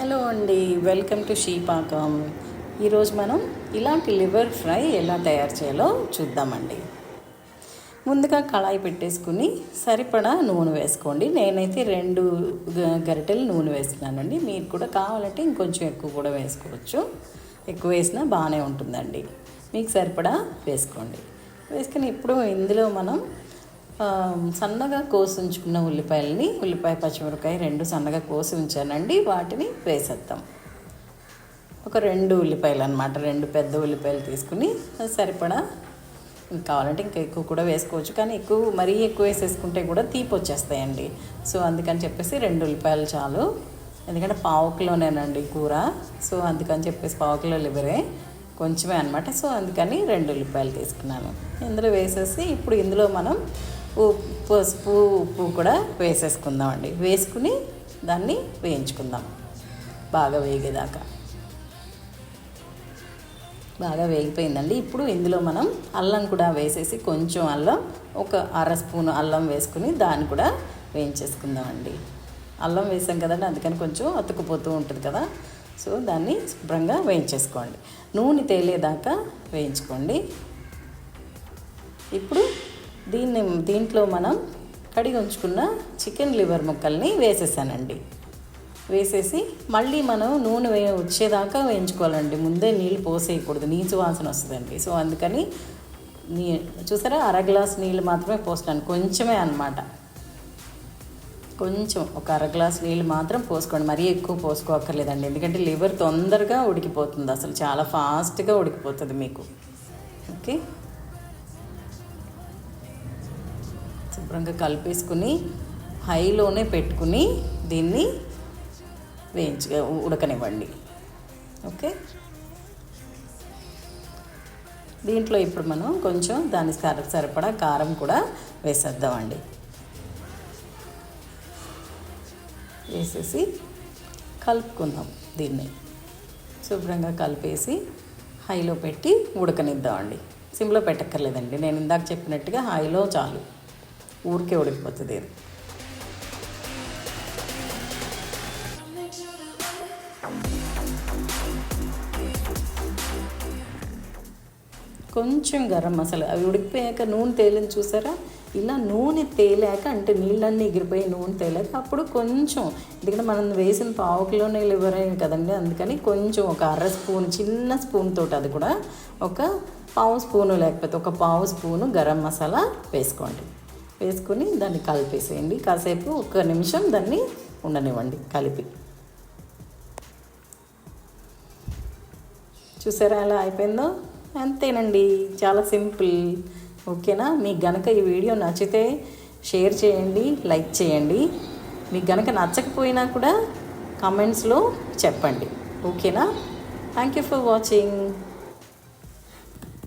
Hello అండి welcome to షీపాకం ఈరోజు మనం ఇలాంటి లివర్ ఫ్రై ఎలా తయారు చేయాలో చూద్దామండి. ముందుగా కళాయి పెట్టేసుకుని సరిపడా నూనె వేసుకోండి. నేనైతే రెండు గ- గరిటెలు నూనె వేసుకున్నానండి మీరు కూడా కావాలంటే ఇంకొంచెం ఎక్కువ కూడా వేసుకోవచ్చు. ఎక్కువ వేసినా బాగానే ఉంటుందండి. మీకు సరిపడా వేసుకోండి. వేసుకుని ఇప్పుడు ఇందులో మనం సన్నగా కోసి ఉంచుకున్న ఉల్లిపాయలని ఉల్లిపాయ పచ్చిమిరపకాయ రెండు సన్నగా కోసి ఉంచానండి. వాటిని వేసేద్దాం. ఒక రెండు ఉల్లిపాయలు అనమాట రెండు పెద్ద ఉల్లిపాయలు తీసుకుని సరిపడా కావాలంటే ఇంకా ఎక్కువ కూడా వేసుకోవచ్చు. కానీ ఎక్కువ మరీ ఎక్కువ వేసేసుకుంటే కూడా తీపి వచ్చేస్తాయండి. సో అందుకని చెప్పేసి రెండు ఉల్లిపాయలు చాలు. ఎందుకంటే పావుకిలోనేనండి కూర. సో అందుకని చెప్పేసి పావు కిలో కొంచెమే అనమాట సో అందుకని రెండు ఉల్లిపాయలు తీసుకున్నాను. ఇందులో వేసేసి ఇప్పుడు ఇందులో మనం ఉప్పు పసుపు ఉప్పు కూడా వేసేసుకుందామండి. వేసుకుని దాన్ని వేయించుకుందాం. బాగా వేగేదాకా. బాగా వేగిపోయిందండి. ఇప్పుడు ఇందులో మనం అల్లం కూడా వేసేసి కొంచెం అల్లం ఒక అర స్పూన్ అల్లం వేసుకుని దాన్ని కూడా వేయించేసుకుందామండి. అల్లం వేసాం కదండి అందుకని కొంచెం అతుక్కుపోతూ ఉంటుంది కదా. సో దాన్ని శుభ్రంగా వేయించేసుకోండి. నూనె తేలేదాకా వేయించుకోండి. ఇప్పుడు దీన్ని దీంట్లో మనం కడిగి ఉంచుకున్న చికెన్ లివర్ ముక్కల్ని వేసేసానండి. వేసేసి మళ్ళీ మనం నూనె వే వచ్చేదాకా వేయించుకోవాలండి. ముందే నీళ్ళు పోసేయకూడదు. నీచు వాసన వస్తుందండి. సో అందుకని నీ చూసారా? అర గ్లాస్ నీళ్ళు మాత్రమే పోస్తాను. కొంచెమే అన్నమాట. కొంచెం ఒక అర గ్లాస్ నీళ్ళు మాత్రం పోసుకోండి. మరీ ఎక్కువ పోసుకోక్కర్లేదండి. ఎందుకంటే లివర్ తొందరగా ఉడికిపోతుంది. అసలు చాలా ఫాస్ట్గా ఉడికిపోతుంది మీకు. ఓకే? శుభ్రంగా కలిపేసుకుని హైలోనే పెట్టుకుని దీన్ని వేయించు ఉడకనివ్వండి. ఓకే? దీంట్లో ఇప్పుడు మనం కొంచెం దాని సర సరిపడా కారం కూడా వేసేద్దామండి. వేసేసి కలుపుకుందాం దీన్ని. శుభ్రంగా కలిపేసి హైలో పెట్టి ఉడకనిద్దామండి. సిమ్లో పెట్టక్కర్లేదండి. నేను ఇందాక చెప్పినట్టుగా హైలో చాలు. ఊరికే ఉడికిపోతుంది ఇది కొంచెం గరం మసాలా. అవి ఉడికిపోయాక నూనె తేలిని చూసారా? ఇలా నూనె తేలాక అంటే నీళ్ళన్నీ ఎగిరిపోయి నూనె తేలాక అప్పుడు కొంచెం ఎందుకంటే మనం వేసిన పావు కిలోనే కదండి అందుకని కొంచెం ఒక అర స్పూన్ చిన్న స్పూన్ తోటి అది కూడా ఒక పావు స్పూను లేకపోతే ఒక పావు స్పూను గరం మసాలా వేసుకోండి. వేసుకుని దాన్ని కలిపేసేయండి. కాసేపు ఒక నిమిషం దాన్ని ఉండనివ్వండి కలిపి. చూసారా ఎలా అయిపోయిందో? అంతేనండి. చాలా సింపుల్. ఓకేనా? మీకు గనక ఈ వీడియో నచ్చితే షేర్ చేయండి లైక్ చేయండి. మీకు గనక నచ్చకపోయినా కూడా కమెంట్స్లో చెప్పండి. ఓకేనా? Thank you for watching.